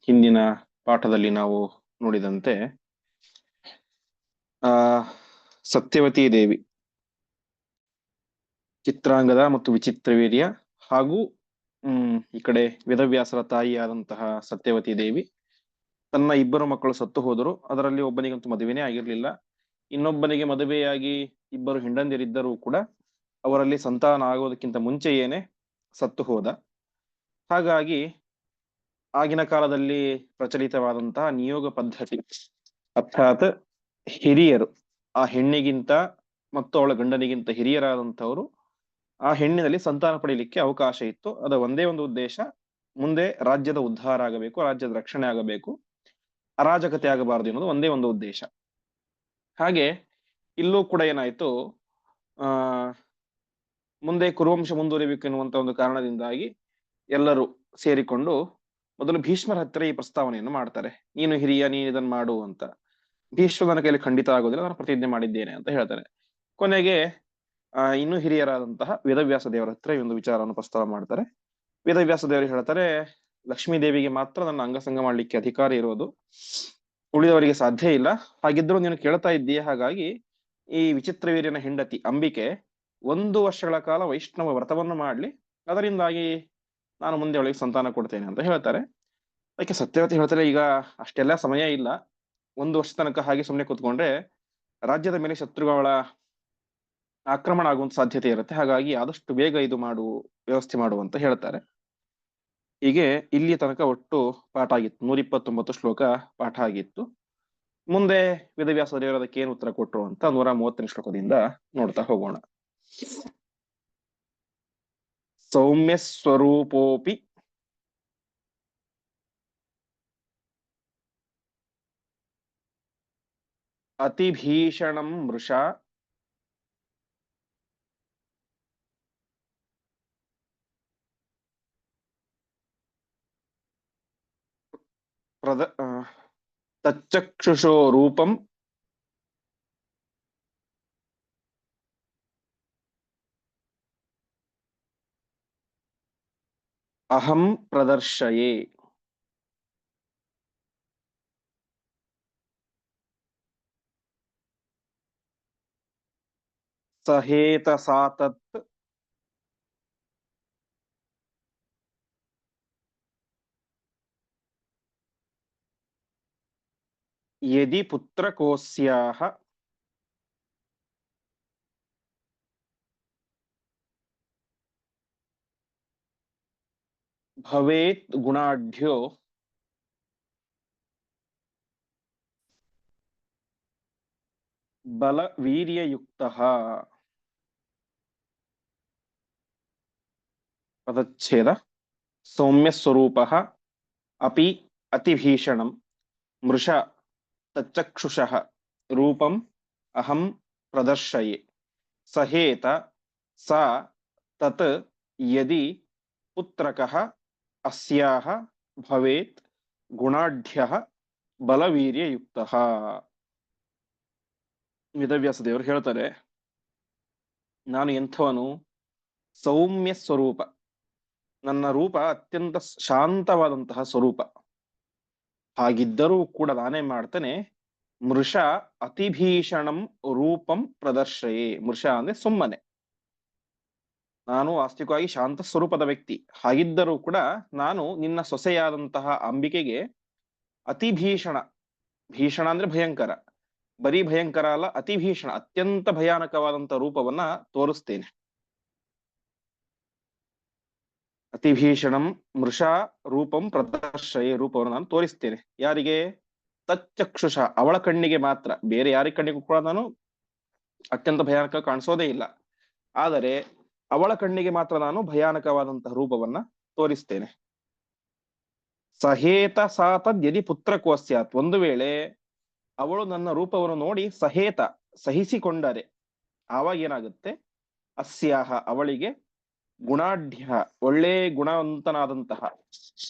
ಹಿಂದಿನ ಪಾಠದಲ್ಲಿ ನಾವು ನೋಡಿದಂತೆ, ಆ, ಸತ್ಯವತಿ ದೇವಿ, ಚಿತ್ರಾಂಗದ ಮತ್ತು ವಿಚಿತ್ರವೀರ್ಯ ಹಾಗೂ, ಹ್ಮ್, ಈ ಕಡೆ ವೇದವ್ಯಾಸರ ತಾಯಿಯಾದಂತಹ ಸತ್ಯವತಿ ದೇವಿ, ತನ್ನ ಇಬ್ಬರು ಮಕ್ಕಳು ಸತ್ತು ಹೋದರು. ಅದರಲ್ಲಿ ಒಬ್ಬನಿಗಂತೂ ಮದುವೆನೇ ಆಗಿರ್ಲಿಲ್ಲ. ಇನ್ನೊಬ್ಬನಿಗೆ ಮದುವೆಯಾಗಿ ಇಬ್ಬರು ಹಿಂಡಂದಿರಿದ್ದರೂ ಕೂಡ ಅವರಲ್ಲಿ ಸಂತಾನ ಆಗೋದಕ್ಕಿಂತ ಮುಂಚೆಯೇನೆ ಸತ್ತು ಹೋದ. ಹಾಗಾಗಿ ಆಗಿನ ಕಾಲದಲ್ಲಿ ಪ್ರಚಲಿತವಾದಂತಹ ನಿಯೋಗ ಪದ್ಧತಿ. ಅರ್ಥಾತ್ ಹಿರಿಯರು, ಆ ಹೆಣ್ಣಿಗಿಂತ ಮತ್ತು ಅವಳ ಗಂಡನಿಗಿಂತ ಹಿರಿಯರಾದಂಥವರು ಆ ಹೆಣ್ಣಿನಲ್ಲಿ ಸಂತಾನ ಪಡೆಯಲಿಕ್ಕೆ ಅವಕಾಶ ಇತ್ತು. ಅದ ಒಂದೇ ಒಂದು ಉದ್ದೇಶ. ಮುಂದೆ ರಾಜ್ಯದ ಉದ್ಧಾರ ಆಗಬೇಕು, ರಾಜ್ಯದ ರಕ್ಷಣೆ ಆಗಬೇಕು. ಅರಾಜಕತೆ ಆಗಬಾರದು ಎನ್ನುವುದು ಒಂದೇ ಒಂದು ಉದ್ದೇಶ. ಹಾಗೆ ಇಲ್ಲೂ ಕೂಡ ಏನಾಯ್ತು? ಆ, ಮುಂದೆ ಕುರುವಂಶ ಮುಂದುವರಿಬೇಕು ಎನ್ನುವಂತ ಒಂದು ಕಾರಣದಿಂದಾಗಿ ಎಲ್ಲರೂ ಸೇರಿಕೊಂಡು ಮೊದಲು ಭೀಷ್ಮರ ಹತ್ತಿರ ಈ ಪ್ರಸ್ತಾವನೆಯನ್ನು ಮಾಡ್ತಾರೆ. ನೀನು ಹಿರಿಯ, ನೀನು ಇದನ್ನ ಮಾಡು ಅಂತ. ಭೀಷ್ಮ ನನ್ನ ಕೈಯಲ್ಲಿ ಖಂಡಿತ ಆಗೋದಿಲ್ಲ, ನಾನು ಪ್ರತಿಜ್ಞೆ ಮಾಡಿದ್ದೇನೆ ಅಂತ ಹೇಳ್ತಾರೆ. ಕೊನೆಗೆ, ಆ, ಇನ್ನು ಹಿರಿಯರಾದಂತಹ ವೇದವ್ಯಾಸ ದೇವರ ಹತ್ರ ಈ ಒಂದು ವಿಚಾರವನ್ನು ಪ್ರಸ್ತಾವ ಮಾಡ್ತಾರೆ. ವೇದವ್ಯಾಸ ದೇವರು ಹೇಳ್ತಾರೆ, ಲಕ್ಷ್ಮೀ ದೇವಿಗೆ ಮಾತ್ರ ನನ್ನ ಅಂಗಸಂಗ ಮಾಡ್ಲಿಕ್ಕೆ ಅಧಿಕಾರ ಇರೋದು. ಉಳಿದವರಿಗೆ ಸಾಧ್ಯ ಇಲ್ಲ. ಹಾಗಿದ್ರೂ ನೀನು ಕೇಳ್ತಾ ಇದ್ದೀಯ? ಹಾಗಾಗಿ ಈ ವಿಚಿತ್ರ ವೀರ್ಯನ ಹೆಂಡತಿ ಅಂಬಿಕೆ ಒಂದು ವರ್ಷಗಳ ಕಾಲ ವೈಷ್ಣವ ವ್ರತವನ್ನು ಮಾಡ್ಲಿ. ಅದರಿಂದಾಗಿ ನಾನು ಮುಂದೆ ಅವಳಿಗೆ ಸಂತಾನ ಕೊಡ್ತೇನೆ ಅಂತ ಹೇಳ್ತಾರೆ. ಅದಕ್ಕೆ ಸತ್ಯವತಿ ಹೇಳ್ತಾರೆ, ಈಗ ಅಷ್ಟೆಲ್ಲ ಸಮಯ ಇಲ್ಲ. ಒಂದು ವರ್ಷ ತನಕ ಹಾಗೆ ಸುಮ್ಮನೆ ಕೂತ್ಕೊಂಡ್ರೆ ರಾಜ್ಯದ ಮೇಲೆ ಶತ್ರುಗಳ ಆಕ್ರಮಣ ಆಗುವಂತ ಸಾಧ್ಯತೆ ಇರುತ್ತೆ. ಹಾಗಾಗಿ ಆದಷ್ಟು ಬೇಗ ಇದು ಮಾಡು, ವ್ಯವಸ್ಥೆ ಮಾಡು ಅಂತ ಹೇಳ್ತಾರೆ. ಹೀಗೆ ಇಲ್ಲಿಯ ತನಕ ಒಟ್ಟು ಪಾಠ ಆಗಿತ್ತು. ನೂರ ಇಪ್ಪತ್ತೊಂಬತ್ತು ಶ್ಲೋಕ ಪಾಠ ಆಗಿತ್ತು. ಮುಂದೆ ವೇದವ್ಯಾಸ ದೇವರು ಅದಕ್ಕೆ ಏನು ಉತ್ತರ ಕೊಟ್ರು ಅಂತ ನೂರ ಮೂವತ್ತನೇ ಶ್ಲೋಕದಿಂದ ನೋಡ್ತಾ ಹೋಗೋಣ. ಸೌಮ್ಯ ಸ್ವರೂಪೋಪಿ ಅತಿಭೀಷಣಂ ಮೃಷಾ ಪ್ರದ ಆ, ತಚ್ಚಕ್ಷುಷೋ ರೂಪಂ ಅಹಂ ಪ್ರದರ್ಶಯೇ ಸಹೇತಸಾ ತತ್ ಯದಿ ಪುತ್ರಕೋಸ್ಯಾಹ ಭವೇತ್ ಗುಣಾಢ್ಯೋ ಬಲ ವೀರ್ಯಯುಕ್ತಃ ಪದಚ್ಛೇದ ಸೌಮ್ಯ ಸ್ವರೂಪಃ ಅಪಿ ಅತಿಭೀಷಣಂ ಮೃಷ ತಚ್ಚಕ್ಷುಷಃ ರೂಪಂ ಅಹಂ ಪ್ರದರ್ಶಯೆ ಸಹೇತ ಅಸ್ಯಾಹ ಭವೇತ್ ಗುಣಾಢ್ಯ ಬಲವೀರ್ಯಯುಕ್ತ ವೇದವ್ಯಾಸ ದೇವರು ಹೇಳ್ತಾರೆ, ನಾನು ಎಂಥವನು? ಸೌಮ್ಯ ಸ್ವರೂಪ. ನನ್ನ ರೂಪ ಅತ್ಯಂತ ಶಾಂತವಾದಂತಹ ಸ್ವರೂಪ. ಹಾಗಿದ್ದರೂ ಕೂಡ ನಾನೇ ಮಾಡ್ತೇನೆ. ಮೃಷ ಅತಿಭೀಷಣಂ ರೂಪಂ ಪ್ರದರ್ಶಯೇ. ಮೃಷ ಅಂದ್ರೆ ಸುಮ್ಮನೆ. ನಾನು ಆಸ್ತಿಕವಾಗಿ ಶಾಂತ ಸ್ವರೂಪದ ವ್ಯಕ್ತಿ. ಹಾಗಿದ್ದರೂ ಕೂಡ ನಾನು ನಿನ್ನ ಸೊಸೆಯಾದಂತಹ ಅಂಬಿಕೆಗೆ ಅತಿ ಭೀಷಣ. ಭೀಷಣ ಅಂದ್ರೆ ಭಯಂಕರ. ಬರೀ ಭಯಂಕರ ಅಲ್ಲ, ಅತಿ ಭೀಷಣ, ಅತ್ಯಂತ ಭಯಾನಕವಾದಂತಹ ರೂಪವನ್ನ ತೋರಿಸ್ತೇನೆ. ಅತಿ ಭೀಷಣಂ ಮೃಷಾ ರೂಪಂ ಪ್ರದರ್ಶಯ ರೂಪವನ್ನು ನಾನು ತೋರಿಸ್ತೇನೆ. ಯಾರಿಗೆ? ತಚ್ಚಕ್ಷುಷ, ಅವಳ ಕಣ್ಣಿಗೆ ಮಾತ್ರ. ಬೇರೆ ಯಾರ ಕಣ್ಣಿಗೂ ಕೂಡ ನಾನು ಅತ್ಯಂತ ಭಯಾನಕ ಕಾಣಿಸೋದೇ ಇಲ್ಲ. ಆದರೆ ಅವಳ ಕಣ್ಣಿಗೆ ಮಾತ್ರ ನಾನು ಭಯಾನಕವಾದಂತಹ ರೂಪವನ್ನ ತೋರಿಸ್ತೇನೆ. ಸಹೇತ ಸಾತ ಯದಿ ಪುತ್ರಕೋ ಸ್ಯಾತ್ ಒಂದು ವೇಳೆ ಅವಳು ನನ್ನ ರೂಪವನ್ನು ನೋಡಿ ಸಹೇತ ಸಹಿಸಿಕೊಂಡರೆ ಆವಾಗ ಏನಾಗುತ್ತೆ? ಅಸ್ಯಾಹ ಅವಳಿಗೆ ಗುಣಾಢ್ಯ, ಒಳ್ಳೆ ಗುಣವಂತನಾದಂತಹ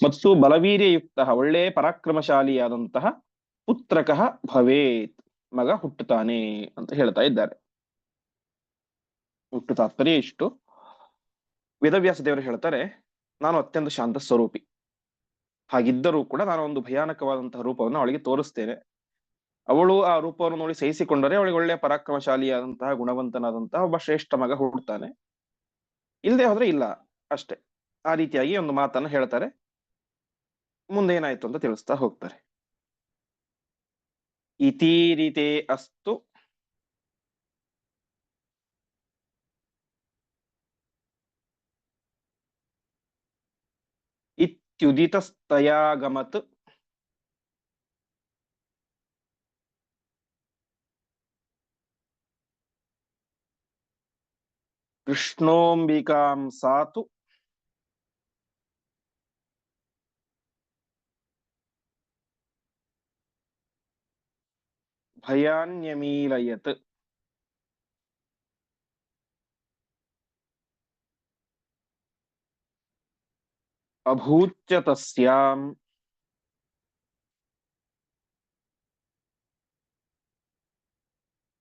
ಮತ್ತು ಬಲವೀರ್ಯಯುಕ್ತ, ಒಳ್ಳೆ ಪರಾಕ್ರಮಶಾಲಿಯಾದಂತಹ ಪುತ್ರಕಃ ಭವೇತ್. ಮಗ ಹುಟ್ಟುತ್ತಾನೆ ಅಂತ ಹೇಳ್ತಾ ಇದ್ದಾರೆ. ಹುಟ್ಟು ತಾತ್ಪರ್ಯ ಇಷ್ಟು ವೇದವ್ಯಾಸ ದೇವರು ಹೇಳ್ತಾರೆ, ನಾನು ಅತ್ಯಂತ ಶಾಂತ ಸ್ವರೂಪಿ. ಹಾಗಿದ್ದರೂ ಕೂಡ ನಾನು ಒಂದು ಭಯಾನಕವಾದಂತಹ ರೂಪವನ್ನು ಅವಳಿಗೆ ತೋರಿಸ್ತೇನೆ. ಅವಳು ಆ ರೂಪವನ್ನು ನೋಡಿ ಸಹಿಸಿಕೊಂಡರೆ ಅವಳಿಗೆ ಒಳ್ಳೆಯ ಪರಾಕ್ರಮಶಾಲಿಯಾದಂತಹ, ಗುಣವಂತನಾದಂತಹ ಒಬ್ಬ ಶ್ರೇಷ್ಠ ಮಗ ಹುಡ್ತಾನೆ ಇಲ್ಲದೆ ಹೋದ್ರೆ ಇಲ್ಲ ಅಷ್ಟೇ. ಆ ರೀತಿಯಾಗಿ ಒಂದು ಮಾತನ್ನು ಹೇಳ್ತಾರೆ. ಮುಂದೆ ಏನಾಯ್ತು ಅಂತ ತಿಳಿಸ್ತಾ ಹೋಗ್ತಾರೆ. ಇತೀರಿತೆ ಅಸ್ತು ಇತ್ಯುದಿತಸ್ತಯಾಗಮತ್ ಕೃಷ್ಣೋಂಬಿಕಾಂ ಸಾತು ಭಯಾನ್ಯಮೀಲಯತ್ ಅಭೂಚ್ಚ ತಸ್ಯಾಂ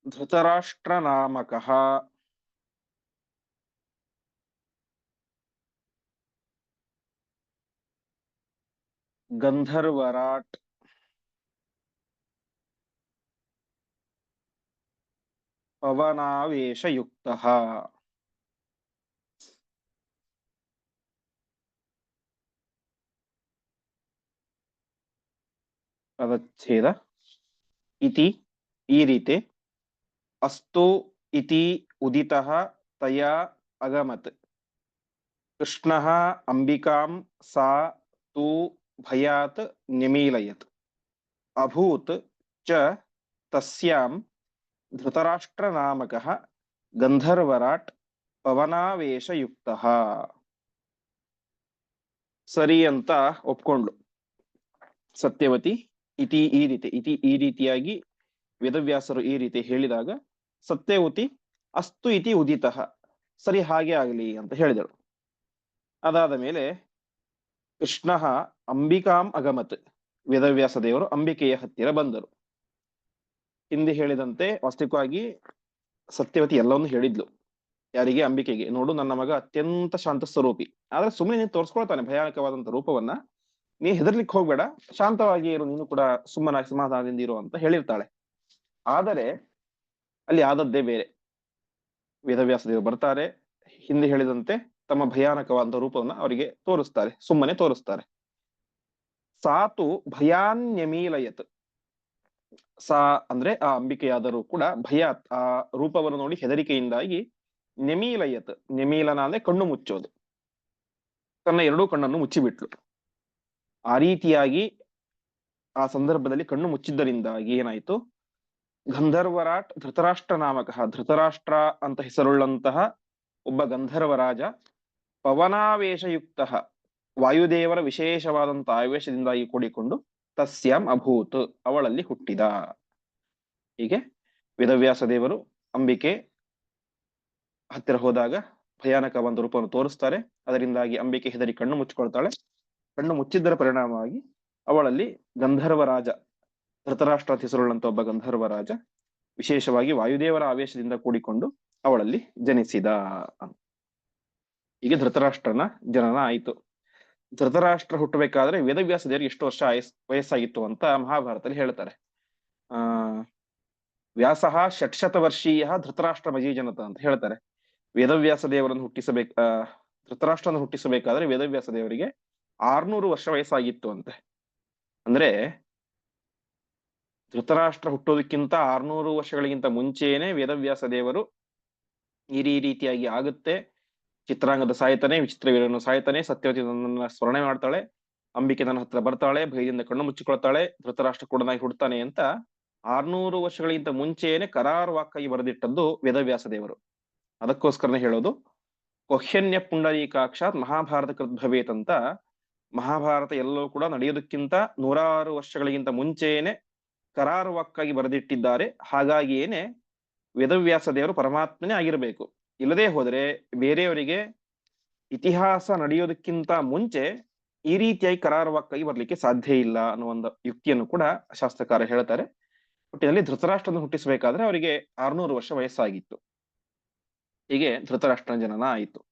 ಧೃತರಾಷ್ಟ್ರನಾಮಕಃ ಗಂಧರ್ವರಾಟ್ ಪವನಾವೇಶಯುಕ್ತಃ ಪದಚ್ಛೇದ ಇತಿ ಈ ರೀತಿ ಅಸ್ತು ಇತಿ ಉದಿತಃ ತಯಾ ಅಗಮತ್ ಕೃಷ್ಣ ಅಂಬಿಕಾಂ ಸಾ ತೂ ಭಯಾತ್ ನಿಮೀಲಯತ್ ಅಭೂತ್ ಚ ತಸ್ಯಾಂ ಧೃತರಾಷ್ಟ್ರನಾಮಕಃ ಗಂಧರ್ವರಾಟ್ ಪವನಾವೇಶಯುಕ್ತ ಸರಿ ಅಂತ ಒಪ್ಕೊಂಡ್ಲು ಸತ್ಯವತಿ ಇತಿ ಈ ರೀತಿ, ಇತಿ ಈ ರೀತಿಯಾಗಿ ವೇದವ್ಯಾಸರು ಈ ರೀತಿ ಹೇಳಿದಾಗ ಸತ್ಯವತಿ ಅಸ್ತು ಇತಿ ಉದಿತ, ಸರಿ ಹಾಗೆ ಆಗಲಿ ಅಂತ ಹೇಳಿದಳು ಅದಾದ ಮೇಲೆ, ಕೃಷ್ಣ ಅಂಬಿಕಾಂ ಅಗಮತ್, ವೇದವ್ಯಾಸ ದೇವರು ಅಂಬಿಕೆಯ ಹತ್ತಿರ ಬಂದರು. ಹಿಂದೆ ಹೇಳಿದಂತೆ ವಾಸ್ತವಿಕವಾಗಿ ಸತ್ಯವತಿ ಎಲ್ಲವನ್ನು ಹೇಳಿದ್ಲು. ಯಾರಿಗೆ? ಅಂಬಿಕೆಗೆ. ನೋಡು, ನನ್ನ ಮಗ ಅತ್ಯಂತ ಶಾಂತ ಸ್ವರೂಪಿ. ಆದ್ರೆ ಸುಮ್ಮನೆ ನೀನು ತೋರಿಸ್ಕೊಳ್ತಾನೆ ಭಯಾನಕವಾದಂತ ರೂಪವನ್ನ. ನೀ ಹೆದರ್ಲಿಕ್ಕೆ ಹೋಗ್ಬೇಡ, ಶಾಂತವಾಗಿ ಇರು, ನೀನು ಕೂಡ ಸುಮ್ಮನಾಗಿ ಸಮಾಧಾನದಿಂದ ಇರು ಅಂತ ಹೇಳಿರ್ತಾಳೆ. ಆದರೆ ಅಲ್ಲಿ ಆದದ್ದೇ ಬೇರೆ. ವೇದವ್ಯಾಸ ದೇವರು ಬರ್ತಾರೆ, ಹಿಂದೆ ಹೇಳಿದಂತೆ ತಮ್ಮ ಭಯಾನಕವಾದ ರೂಪವನ್ನು ಅವರಿಗೆ ತೋರಿಸ್ತಾರೆ, ಸುಮ್ಮನೆ ತೋರಿಸ್ತಾರೆ. ಸಾತು ಭಯಾನ್ಯಮೀಲಯತ್. ಸಾ ಅಂದ್ರೆ ಆ ಅಂಬಿಕೆಯಾದರೂ ಕೂಡ ಭಯ, ಆ ರೂಪವನ್ನು ನೋಡಿ ಹೆದರಿಕೆಯಿಂದಾಗಿ ನೆಮೀಲಯತ್. ನೆಮೀಲನ ಅಂದ್ರೆ ಕಣ್ಣು ಮುಚ್ಚೋದು. ತನ್ನ ಎರಡೂ ಕಣ್ಣನ್ನು ಮುಚ್ಚಿಬಿಟ್ಲು. ಆ ರೀತಿಯಾಗಿ ಆ ಸಂದರ್ಭದಲ್ಲಿ ಕಣ್ಣು ಮುಚ್ಚಿದ್ದರಿಂದಾಗಿ ಏನಾಯ್ತು? ಗಂಧರ್ವರಾಟ್ ಧೃತರಾಷ್ಟ್ರ ನಾಮಕ, ಧೃತರಾಷ್ಟ್ರ ಅಂತ ಹೆಸರುಳ್ಳಂತಹ ಒಬ್ಬ ಗಂಧರ್ವ ರಾಜ ಪವನಾವೇಶಯುಕ್ತ ವಾಯುದೇವರ ವಿಶೇಷವಾದಂತಹ ಆವೇಶದಿಂದಾಗಿ ಕೂಡಿಕೊಂಡು ತಸ್ಯಾಂ ಅಭೂತ್ ಅವಳಲ್ಲಿ ಹುಟ್ಟಿದ. ಹೀಗೆ ವೇದವ್ಯಾಸ ದೇವರು ಅಂಬಿಕೆ ಹತ್ತಿರ ಹೋದಾಗ ಭಯಾನಕ ಒಂದು ರೂಪವನ್ನು ತೋರಿಸ್ತಾರೆ. ಅದರಿಂದಾಗಿ ಅಂಬಿಕೆ ಹೆದರಿ ಕಣ್ಣು ಮುಚ್ಚಿಕೊಳ್ತಾಳೆ. ಕಣ್ಣು ಮುಚ್ಚಿದ್ದರ ಪರಿಣಾಮವಾಗಿ ಅವಳಲ್ಲಿ ಗಂಧರ್ವರಾಜ ಧೃತರಾಷ್ಟ್ರ ಅಂತ ಹೆಸರುಳ್ಳಂತ ಒಬ್ಬ ಗಂಧರ್ವರಾಜ ವಿಶೇಷವಾಗಿ ವಾಯುದೇವರ ಆವೇಶದಿಂದ ಕೂಡಿಕೊಂಡು ಅವಳಲ್ಲಿ ಜನಿಸಿದ. ಹೀಗೆ ಧೃತರಾಷ್ಟ್ರನ ಜನನ ಆಯಿತು. ಧೃತರಾಷ್ಟ್ರ ಹುಟ್ಟಬೇಕಾದ್ರೆ ವೇದವ್ಯಾಸ ದೇವರಿಗೆ ಎಷ್ಟು ವರ್ಷ ಆಯಸ್, ವಯಸ್ಸಾಗಿತ್ತು ಅಂತ ಮಹಾಭಾರತದಲ್ಲಿ ಹೇಳ್ತಾರೆ. ಆ, ವ್ಯಾಸಃ ಷಟ್ಶತ ವರ್ಷೀಯ ಧೃತರಾಷ್ಟ್ರ ಮಜೀಜನತ ಅಂತ ಹೇಳ್ತಾರೆ. ವೇದವ್ಯಾಸ ದೇವರನ್ನು ಹುಟ್ಟಿಸಬೇಕ ಧೃತರಾಷ್ಟ್ರವನ್ನು ಹುಟ್ಟಿಸಬೇಕಾದ್ರೆ ವೇದವ್ಯಾಸ ದೇವರಿಗೆ ಆರ್ನೂರು ವರ್ಷ ವಯಸ್ಸಾಗಿತ್ತು ಅಂತೆ. ಅಂದ್ರೆ ಧೃತರಾಷ್ಟ್ರ ಹುಟ್ಟೋದಕ್ಕಿಂತ ಆರ್ನೂರು ವರ್ಷಗಳಿಗಿಂತ ಮುಂಚೆನೆ ವೇದವ್ಯಾಸ ದೇವರು ಈ ರೀತಿಯಾಗಿ ಆಗುತ್ತೆ. ಚಿತ್ರಾಂಗದ ಸಾಯ್ತಾನೆ, ವಿಚಿತ್ರ ವೀರನ್ನು ಸಾಯ್ತಾನೆ, ಸತ್ಯವತಿ ನನ್ನ ಸ್ಮರಣೆ ಮಾಡ್ತಾಳೆ, ಅಂಬಿಕೆ ನನ್ನ ಹತ್ರ ಬರ್ತಾಳೆ, ಭಯದಿಂದ ಕಣ್ಣು ಮುಚ್ಚಿಕೊಳ್ತಾಳೆ, ಧೃತರಾಷ್ಟ್ರ ಕೂಡನಾಗಿ ಹುಡ್ತಾನೆ ಅಂತ ಆರ್ನೂರು ವರ್ಷಗಳಿಗಿಂತ ಮುಂಚೆನೆ ಕರಾರುವಾಕ್ಕಾಗಿ ಬರೆದಿಟ್ಟದ್ದು ವೇದವ್ಯಾಸ ದೇವರು. ಅದಕ್ಕೋಸ್ಕರನೇ ಹೇಳೋದು, ಕೊಹ್ಯನ್ಯ ಪುಂಡರೀಕಾಕ್ಷಾತ್ ಮಹಾಭಾರತ ಕೃತ್ ಭವೇತ್ ಅಂತ ಮಹಾಭಾರತ ಎಲ್ಲವೂ ಕೂಡ ನಡೆಯೋದಕ್ಕಿಂತ ನೂರಾರು ವರ್ಷಗಳಿಗಿಂತ ಮುಂಚೆಯೇ ಕರಾರುವಕ್ಕಾಗಿ ಬರೆದಿಟ್ಟಿದ್ದಾರೆ. ಹಾಗಾಗಿಯೇನೆ ವೇದವ್ಯಾಸ ದೇವರು ಪರಮಾತ್ಮನೇ ಆಗಿರಬೇಕು. ಇಲ್ಲದೆ ಹೋದರೆ ಬೇರೆಯವರಿಗೆ ಇತಿಹಾಸ ನಡೆಯೋದಕ್ಕಿಂತ ಮುಂಚೆ ಈ ರೀತಿಯಾಗಿ ಕರಾರುವಕ್ಕಾಗಿ ಬರಲಿಕ್ಕೆ ಸಾಧ್ಯ ಇಲ್ಲ ಅನ್ನೋ ಒಂದು ಯುಕ್ತಿಯನ್ನು ಕೂಡ ಶಾಸ್ತ್ರಕಾರ ಹೇಳ್ತಾರೆ. ಹುಟ್ಟಿನಲ್ಲಿ ಧೃತರಾಷ್ಟ್ರನ ಹುಟ್ಟಿಸಬೇಕಾದ್ರೆ ಅವರಿಗೆ ಆರ್ನೂರು ವರ್ಷ ವಯಸ್ಸಾಗಿತ್ತು. ಹೀಗೆ ಧೃತರಾಷ್ಟ್ರನ ಜನನ ಆಯಿತು.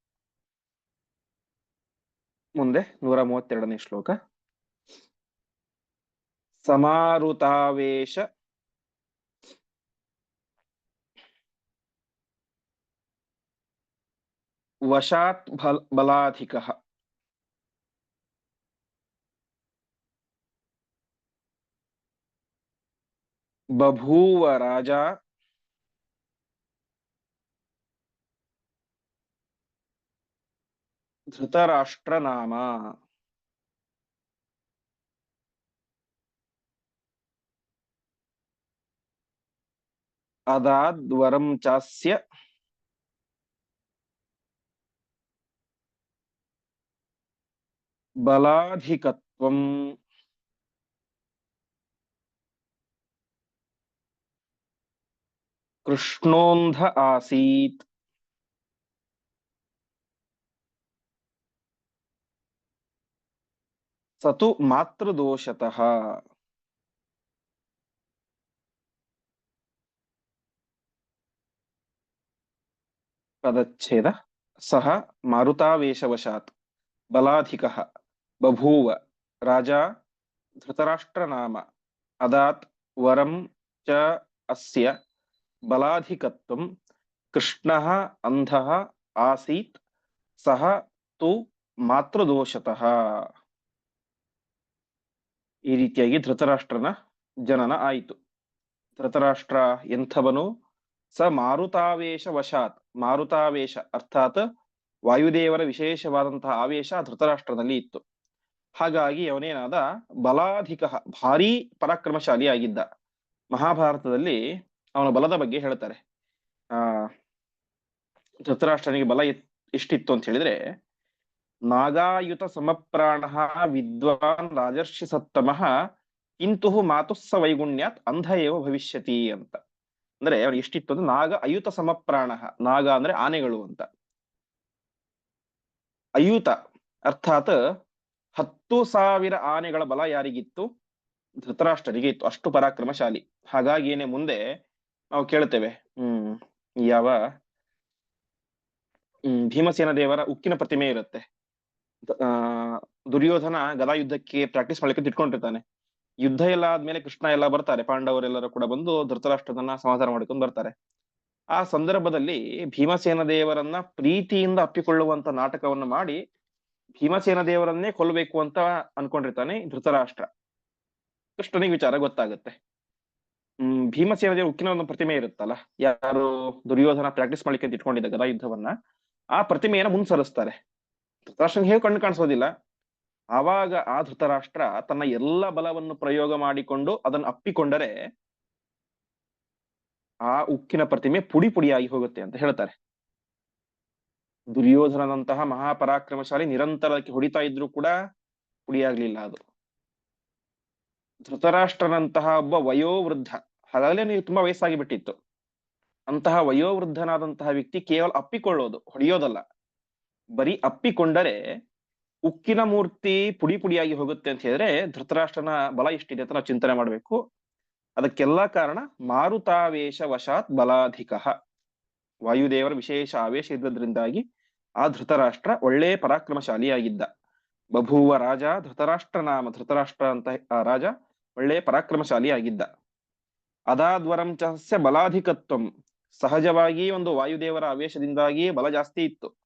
ಮುಂದೆ ನೂರ ಮೂವತ್ತೆರಡನೇ ಶ್ಲೋಕ. ಸಮಾರುತಾವೇಶ. ವಶಾತ್ ಬಲ ಬಲಾಧಿಕ. ಬಭೂವ ರಾಜ ಧೃತರಾಷ್ಟ್ರ ನಾಮ ಅದಾದ್ವರಂ ಚಾಸ್ಯ ಬಲಾಧಿಕತ್ವಂ ಕೃಷ್ಣೋಂಧ ಸತು ಮಾತೃದೋಷತಃ ಪದಚ್ಛೇದ ಸಹ ಮಾರುತಾವೇಶವಶಾತ್ ಬಲಾಧಿಕಃ ಬಭೂವ ರಾಜ ಧೃತರಾಷ್ಟ್ರನಾಮ ಅದಾತ್ ವರಂ ಚ ಅಸ್ಯ ಬಲಾಧಿಕತ್ವಂ ಕೃಷ್ಣಃ ಅಂಧಃ ಆಸೀತ್ ಸಹ ತು ಮಾತೃದೋಷತಃ ಈ ರೀತಿಯಾಗಿ ಧೃತರಾಷ್ಟ್ರನ ಜನನ ಆಯಿತು. ಧೃತರಾಷ್ಟ್ರ ಎಂಥವನು? ಸ ಮಾರುತಾವೇಶ ವಶಾತ್ ಮಾರುತಾವೇಶ ಅರ್ಥಾತ್ ವಾಯುದೇವರ ವಿಶೇಷವಾದಂತಹ ಆವೇಶ ಧೃತರಾಷ್ಟ್ರದಲ್ಲಿ ಇತ್ತು. ಹಾಗಾಗಿ ಅವನೇನಾದ ಬಲಾಧಿಕ, ಭಾರೀ ಪರಾಕ್ರಮಶಾಲಿ ಆಗಿದ್ದ ಮಹಾಭಾರತದಲ್ಲಿ ಅವನ ಬಲದ ಬಗ್ಗೆ ಹೇಳ್ತಾರೆ. ಆ, ಧೃತರಾಷ್ಟ್ರನಿಗೆ ಬಲ ಎಷ್ಟಿತ್ತು ಅಂತ ಹೇಳಿದ್ರೆ ನಾಗಾಯುತ ಸಮಪ್ರಾಣ ವಿದ್ವಾನ್ ರಾಜರ್ಷಿ ಸತ್ತಮಃ ಇಂತು ಮಾತುಸ್ಸ ವೈಗುಣ್ಯಾತ್ ಅಂಧ ಏವ ಭವಿಷ್ಯತಿ ಅಂತ. ಅಂದ್ರೆ ಅವ್ರು ಎಷ್ಟಿತ್ತು ಅಂದ್ರೆ ನಾಗ ಅಯುತ ಸಮಪ್ರಾಣ ನಾಗ ಅಂದ್ರೆ ಆನೆಗಳು ಅಂತ. ಅಯುತ ಅರ್ಥಾತ್ ಹತ್ತು ಸಾವಿರ ಆನೆಗಳ ಬಲ ಯಾರಿಗಿತ್ತು? ಧೃತರಾಷ್ಟ್ರರಿಗೆ ಇತ್ತು, ಅಷ್ಟು ಪರಾಕ್ರಮಶಾಲಿ. ಹಾಗಾಗಿಯೇನೆ ಮುಂದೆ ನಾವು ಕೇಳ್ತೇವೆ, ಹ್ಮ್, ಯಾವ, ಹ್ಮ್, ಭೀಮಸೇನ ದೇವರ ಉಕ್ಕಿನ ಪ್ರತಿಮೆ ಇರುತ್ತೆ. ದುರ್ಯೋಧನ ಗದಾ ಯುದ್ಧಕ್ಕೆ ಪ್ರಾಕ್ಟೀಸ್ ಮಾಡ್ಲಿಕ್ಕೆ ತಿಟ್ಕೊಂಡಿರ್ತಾನೆ. ಯುದ್ಧ ಎಲ್ಲ ಆದ್ಮೇಲೆ ಕೃಷ್ಣ ಎಲ್ಲ ಬರ್ತಾರೆ. ಪಾಂಡವರೆಲ್ಲರೂ ಕೂಡ ಬಂದು ಧೃತರಾಷ್ಟ್ರದನ್ನ ಸಮಾಧಾನ ಮಾಡ್ಕೊಂಡು ಬರ್ತಾರೆ. ಆ ಸಂದರ್ಭದಲ್ಲಿ ಭೀಮಸೇನ ದೇವರನ್ನ ಪ್ರೀತಿಯಿಂದ ಅಪ್ಪಿಕೊಳ್ಳುವಂತ ನಾಟಕವನ್ನು ಮಾಡಿ ಭೀಮಸೇನ ದೇವರನ್ನೇ ಕೊಲ್ಲಬೇಕು ಅಂತ ಅನ್ಕೊಂಡಿರ್ತಾನೆ ಧೃತರಾಷ್ಟ್ರ. ಕೃಷ್ಣನಿಗೆ ವಿಚಾರ ಗೊತ್ತಾಗುತ್ತೆ. ಹ್ಮ್, ಭೀಮಸೇನ ದೇವರ ಉಕ್ಕಿನ ಒಂದು ಪ್ರತಿಮೆ ಇರುತ್ತಲ್ಲ, ಯಾರು ದುರ್ಯೋಧನ ಪ್ರಾಕ್ಟೀಸ್ ಮಾಡ್ಲಿಕ್ಕೆ ಇಟ್ಕೊಂಡಿದ್ದ ಗದಾ ಯುದ್ಧವನ್ನ ಆ ಪ್ರತಿಮೆಯನ್ನ ಮುಂಸರಿಸ್ತಾರೆ ಧೃತರಾಷ್ಟ್ರನಿಗೆ ಹೇಗೆ ಕಣ್ಣು ಕಾಣಿಸೋದಿಲ್ಲ. ಆವಾಗ ಆ ಧೃತರಾಷ್ಟ್ರ ತನ್ನ ಎಲ್ಲ ಬಲವನ್ನು ಪ್ರಯೋಗ ಮಾಡಿಕೊಂಡು ಅದನ್ನು ಅಪ್ಪಿಕೊಂಡರೆ ಆ ಉಕ್ಕಿನ ಪ್ರತಿಮೆ ಪುಡಿ ಪುಡಿಯಾಗಿ ಹೋಗುತ್ತೆ ಅಂತ ಹೇಳ್ತಾರೆ. ದುರ್ಯೋಧನದಂತಹ ಮಹಾಪರಾಕ್ರಮಶಾಲಿ ನಿರಂತರಕ್ಕೆ ಹೊಡಿತಾ ಇದ್ರು ಕೂಡ ಪುಡಿಯಾಗ್ಲಿಲ್ಲ ಅದು. ಧೃತರಾಷ್ಟ್ರನಂತಹ ಒಬ್ಬ ವಯೋವೃದ್ಧ, ಹಾಗಾಗಲೇ ನೀವು ತುಂಬಾ ವಯಸ್ಸಾಗಿ ಬಿಟ್ಟಿತ್ತು ಅಂತಹ ವಯೋವೃದ್ಧನಾದಂತಹ ವ್ಯಕ್ತಿ ಕೇವಲ ಅಪ್ಪಿಕೊಳ್ಳೋದು, ಹೊಡೆಯೋದಲ್ಲ. ಬರೀ ಅಪ್ಪಿಕೊಂಡರೆ ಉಕ್ಕಿನ ಮೂರ್ತಿ ಪುಡಿ ಪುಡಿಯಾಗಿ ಹೋಗುತ್ತೆ ಅಂತ ಹೇಳಿದ್ರೆ ಧೃತರಾಷ್ಟ್ರನ ಬಲ ಎಷ್ಟಿದೆ ಅಂತ ನಾವು ಚಿಂತನೆ ಮಾಡಬೇಕು. ಅದಕ್ಕೆಲ್ಲ ಕಾರಣ ಮಾರುತಾವೇಶ ವಶಾತ್ ಬಲಾಧಿಕ. ವಾಯುದೇವರ ವಿಶೇಷ ಆವೇಶ ಇದ್ದದ್ರಿಂದಾಗಿ ಆ ಧೃತರಾಷ್ಟ್ರ ಒಳ್ಳೆ ಪರಾಕ್ರಮಶಾಲಿಯಾಗಿದ್ದ. ಬಭುವ ರಾಜ, ಧೃತರಾಷ್ಟ್ರ ನಾಮ, ಧೃತರಾಷ್ಟ್ರ ಅಂತ ಆ ರಾಜ ಒಳ್ಳೆ ಪರಾಕ್ರಮಶಾಲಿ ಆಗಿದ್ದ ಅದಾದ್ವರಂ ಚಸ್ಯ ಬಲಾಧಿಕತ್ವಂ. ಸಹಜವಾಗಿ ಒಂದು ವಾಯುದೇವರ ಆವೇಶದಿಂದಾಗಿ ಬಲ ಜಾಸ್ತಿ ಇತ್ತು.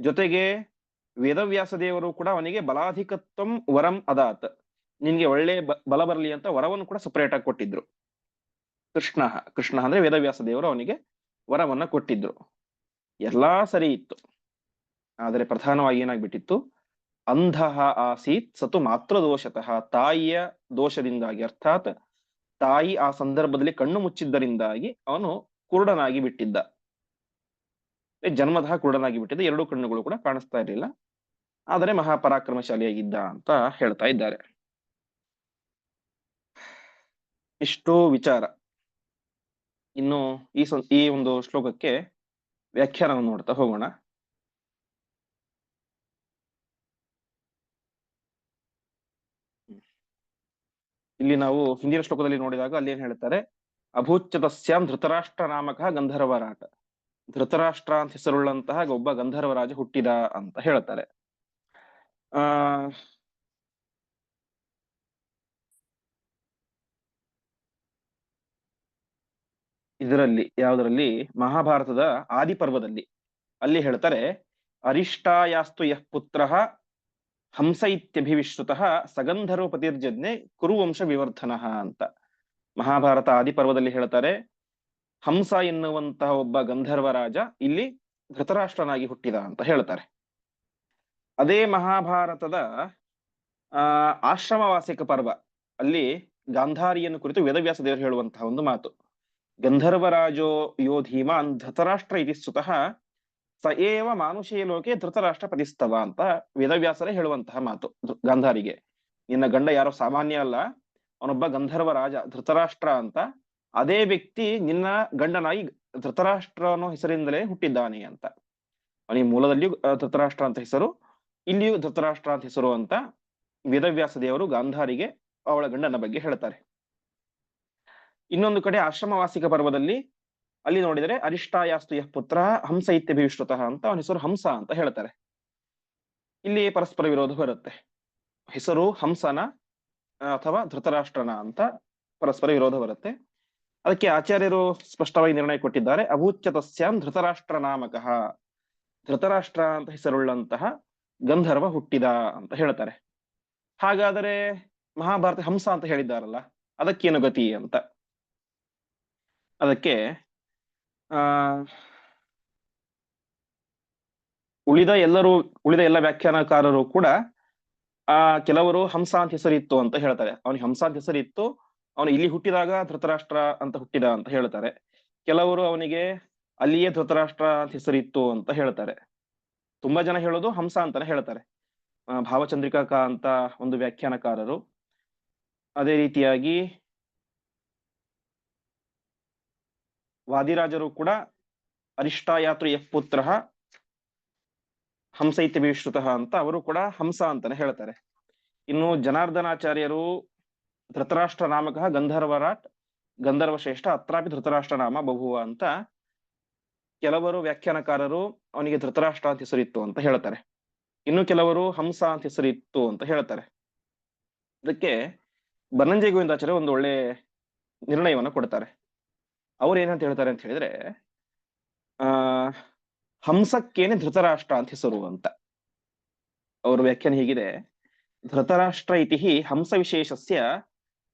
ಜೊತೆಗೆ ವೇದವ್ಯಾಸ ದೇವರು ಕೂಡ ಅವನಿಗೆ ಬಲಾಧಿಕತ್ವಂ ವರಂ ಅದಾತ್. ನಿನ್ಗೆ ಒಳ್ಳೆ ಬಲ ಬರಲಿ ಅಂತ ವರವನ್ನು ಕೂಡ ಸಪರೇಟ್ ಆಗಿ ಕೊಟ್ಟಿದ್ರು. ಕೃಷ್ಣ ಕೃಷ್ಣ ಅಂದ್ರೆ ವೇದವ್ಯಾಸ ದೇವರು ಅವನಿಗೆ ವರವನ್ನ ಕೊಟ್ಟಿದ್ರು. ಎಲ್ಲಾ ಸರಿ ಇತ್ತು. ಆದರೆ ಪ್ರಧಾನವಾಗಿ ಏನಾಗ್ಬಿಟ್ಟಿತ್ತು? ಅಂಧ ಆಸೀತ್ ಸತು ಮಾತ್ರ ದೋಷತಃ. ತಾಯಿಯ ದೋಷದಿಂದಾಗಿ ಅರ್ಥಾತ್ ತಾಯಿ ಆ ಸಂದರ್ಭದಲ್ಲಿ ಕಣ್ಣು ಮುಚ್ಚಿದ್ದರಿಂದಾಗಿ ಅವನು ಕುರುಡನಾಗಿ ಬಿಟ್ಟಿದ್ದ. ಜನ್ಮತಃ ಕುರುಡನಾಗಿ ಬಿಟ್ಟಿದ್ದ ಎರಡು ಕಣ್ಣುಗಳು ಕೂಡ ಕಾಣಿಸ್ತಾ ಇರಲಿಲ್ಲ. ಆದರೆ ಮಹಾಪರಾಕ್ರಮಶಾಲಿಯಾಗಿದ್ದ ಅಂತ ಹೇಳ್ತಾ ಇದ್ದಾರೆ. ಇಷ್ಟೋ ವಿಚಾರ. ಇನ್ನು ಈ ಈ ಒಂದು ಶ್ಲೋಕಕ್ಕೆ ವ್ಯಾಖ್ಯಾನವನ್ನು ನೋಡ್ತಾ ಹೋಗೋಣ. ಇಲ್ಲಿ ನಾವು ಹಿಂದಿನ ಶ್ಲೋಕದಲ್ಲಿ ನೋಡಿದಾಗ ಅಲ್ಲಿ ಏನ್ ಹೇಳ್ತಾರೆ? ಅಭೂಚ್ಯತಸ್ಯಾಂ ಧೃತರಾಷ್ಟ್ರ ನಾಮಕ ಗಂಧರ್ವರಾಟ. ಧೃತರಾಷ್ಟ್ರ ಅಂತ ಹೆಸರುಳ್ಳಂತಹ ಒಬ್ಬ ಗಂಧರ್ವರಾಜ ಹುಟ್ಟಿದ ಅಂತ ಹೇಳ್ತಾರೆ. ಆ, ಇದರಲ್ಲಿ, ಯಾವುದರಲ್ಲಿ, ಮಹಾಭಾರತದ ಆದಿಪರ್ವದಲ್ಲಿ. ಅಲ್ಲಿ ಹೇಳ್ತಾರೆ, ಅರಿಷ್ಟಾಯಾಸ್ತು ಯಃ ಪುತ್ರ ಹಂಸ ಸಗಂಧರ್ವ ಪತಿರ್ಜಜ್ಞೆ ಕುರುವಂಶ ವಿವರ್ಧನ ಅಂತ. ಮಹಾಭಾರತ ಆದಿಪರ್ವದಲ್ಲಿ ಹೇಳ್ತಾರೆ ಹಂಸ ಎನ್ನುವಂತಹ ಒಬ್ಬ ಗಂಧರ್ವ ರಾಜ ಇಲ್ಲಿ ಧೃತರಾಷ್ಟ್ರನಾಗಿ ಹುಟ್ಟಿದ ಅಂತ ಹೇಳ್ತಾರೆ. ಅದೇ ಮಹಾಭಾರತದ, ಆ, ಆಶ್ರಮವಾಸಿಕ ಪರ್ವ, ಅಲ್ಲಿ ಗಾಂಧಾರಿಯನ್ನು ಕುರಿತು ವೇದವ್ಯಾಸ ದೇವರು ಹೇಳುವಂತಹ ಒಂದು ಮಾತು. ಗಂಧರ್ವರಾಜೋ ಯೋ ಧೀಮಾನ್ ಧೃತರಾಷ್ಟ್ರ ಇತಿ ಸುತಃ ಸ ಏವ ಲೋಕೆ ಧೃತರಾಷ್ಟ್ರ ಪತಿಸ್ತವ ಅಂತ ವೇದವ್ಯಾಸರೇ ಹೇಳುವಂತಹ ಮಾತು ಗಾಂಧಾರಿಗೆ. ನಿನ್ನ ಗಂಡ ಯಾರೋ ಸಾಮಾನ್ಯ ಅಲ್ಲ, ಅವನೊಬ್ಬ ಗಂಧರ್ವ ರಾಜ ಧೃತರಾಷ್ಟ್ರ ಅಂತ ಅದೇ ವ್ಯಕ್ತಿ ನಿನ್ನ ಗಂಡನಾಗಿ ಧೃತರಾಷ್ಟ್ರ ಅನ್ನೋ ಹೆಸರಿಂದಲೇ ಹುಟ್ಟಿದ್ದಾನೆ ಅಂತ. ಅವನಿ ಮೂಲದಲ್ಲಿಯೂ ಧೃತರಾಷ್ಟ್ರ ಅಂತ ಹೆಸರು, ಇಲ್ಲಿಯೂ ಧೃತರಾಷ್ಟ್ರ ಅಂತ ಹೆಸರು ಅಂತ ವೇದವ್ಯಾಸ ದೇವರು ಗಾಂಧಾರಿಗೆ ಅವಳ ಗಂಡನ ಬಗ್ಗೆ ಹೇಳ್ತಾರೆ. ಇನ್ನೊಂದು ಕಡೆ ಆಶ್ರಮವಾಸಿಕ ಪರ್ವದಲ್ಲಿ ಅಲ್ಲಿ ನೋಡಿದರೆ ಅರಿಷ್ಟಾಯಾಸ್ತು ಯಃ ಪುತ್ರ ಹಂಸ ಇತ್ಯಭಿಶ್ರುತಃ ಅಂತ ಅವನ ಹೆಸರು ಹಂಸ ಅಂತ ಹೇಳ್ತಾರೆ. ಇಲ್ಲಿ ಪರಸ್ಪರ ವಿರೋಧ ಬರುತ್ತೆ. ಹೆಸರು ಹಂಸನ ಅಥವಾ ಧೃತರಾಷ್ಟ್ರನ ಅಂತ ಪರಸ್ಪರ ವಿರೋಧ ಬರುತ್ತೆ. ಅದಕ್ಕೆ ಆಚಾರ್ಯರು ಸ್ಪಷ್ಟವಾಗಿ ನಿರ್ಣಯ ಕೊಟ್ಟಿದ್ದಾರೆ. ಅಭೂಚ್ಯತಸ್ಯಾಂ ಧೃತರಾಷ್ಟ್ರ ನಾಮಕಃ ಧೃತರಾಷ್ಟ್ರ ಅಂತ ಹೆಸರುಳ್ಳಂತಹ ಗಂಧರ್ವ ಹುಟ್ಟಿದ ಅಂತ ಹೇಳ್ತಾರೆ. ಹಾಗಾದರೆ ಮಹಾಭಾರತ ಹಂಸ ಅಂತ ಹೇಳಿದ್ದಾರಲ್ಲ, ಅದಕ್ಕೇನು ಗತಿ ಅಂತ? ಅದಕ್ಕೆ, ಆ, ಉಳಿದ ಎಲ್ಲರೂ, ಉಳಿದ ಎಲ್ಲ ವ್ಯಾಖ್ಯಾನಕಾರರು ಕೂಡ, ಆ, ಕೆಲವರು ಹಂಸ ಅಂತ ಹೆಸರಿತ್ತು ಅಂತ ಹೇಳ್ತಾರೆ. ಅವನಿಗೆ ಹಂಸ ಅಂತ ಹೆಸರಿತ್ತು ಅವನು ಇಲ್ಲಿ ಹುಟ್ಟಿದಾಗ ಧೃತರಾಷ್ಟ್ರ ಅಂತ ಹುಟ್ಟಿದ ಅಂತ ಹೇಳ್ತಾರೆ. ಕೆಲವರು ಅವನಿಗೆ ಅಲ್ಲಿಯೇ ಧೃತರಾಷ್ಟ್ರ ಅಂತ ಹೆಸರಿತ್ತು ಅಂತ ಹೇಳ್ತಾರೆ. ತುಂಬಾ ಜನ ಹೇಳೋದು ಹಂಸ ಅಂತಾನೆ ಹೇಳ್ತಾರೆ. ಭಾವಚಂದ್ರಿಕಾ ಅಂತ ಒಂದು ವ್ಯಾಖ್ಯಾನಕಾರರು. ಅದೇ ರೀತಿಯಾಗಿ ವಾದಿರಾಜರು ಕೂಡ ಅರಿಷ್ಟಾಯಾತ್ರು ಪುತ್ರಃ ಪುತ್ರ ಹಂಸೈತ್ಯ ಅಂತ ಅವರು ಕೂಡ ಹಂಸ ಅಂತಾನೆ ಹೇಳ್ತಾರೆ. ಇನ್ನು ಜನಾರ್ದನಾಚಾರ್ಯರು ಧೃತರಾಷ್ಟ್ರ ನಾಮಕ ಗಂಧರ್ವರಾಟ್, ಗಂಧರ್ವಶ್ರೇಷ್ಠ, ಅತ್ರಾಪಿ ಧೃತರಾಷ್ಟ್ರ ನಾಮ ಬಹುವ ಅಂತ ಕೆಲವರು ವ್ಯಾಖ್ಯಾನಕಾರರು ಅವನಿಗೆ ಧೃತರಾಷ್ಟ್ರ ಅಂತ ಹೆಸರಿತ್ತು ಅಂತ ಹೇಳ್ತಾರೆ. ಇನ್ನು ಕೆಲವರು ಹಂಸ ಅಂತ ಹೆಸರಿತ್ತು ಅಂತ ಹೇಳ್ತಾರೆ. ಅದಕ್ಕೆ ಬನ್ನಂಜೆ ಗೋವಿಂದಾಚಾರ್ಯ ಒಂದು ಒಳ್ಳೆ ನಿರ್ಣಯವನ್ನ ಕೊಡ್ತಾರೆ. ಅವ್ರು ಏನಂತ ಹೇಳ್ತಾರೆ ಅಂತ ಹೇಳಿದ್ರೆ, ಆ, ಹಂಸಕ್ಕೇನೆ ಧೃತರಾಷ್ಟ್ರ ಅಂತ ಹೆಸರು ಅಂತ. ಅವ್ರ ವ್ಯಾಖ್ಯಾನ ಹೀಗಿದೆ. ಧೃತರಾಷ್ಟ್ರ ಇತಿ ಹಂಸ ವಿಶೇಷಸ್ಯ